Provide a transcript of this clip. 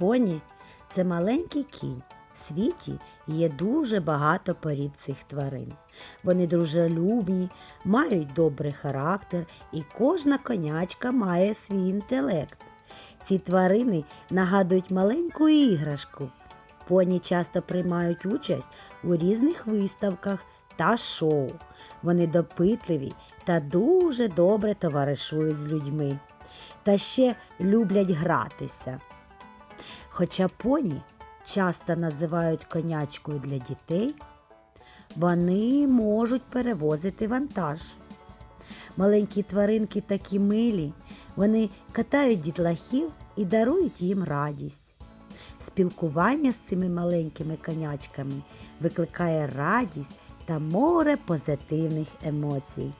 Поні це маленький кінь. В світі є дуже багато порід цих тварин. Вони дружелюбні, мають добрий характер і кожна конячка має свій інтелект. Ці тварини нагадують маленьку іграшку. Поні часто приймають участь у різних виставках та шоу. Вони допитливі та дуже добре товаришують з людьми. Та ще люблять гратися. Хоча поні часто називають конячкою для дітей, вони можуть перевозити вантаж. Маленькі тваринки такі милі, вони катають дітлахів і дарують їм радість. Спілкування з цими маленькими конячками викликає радість та море позитивних емоцій.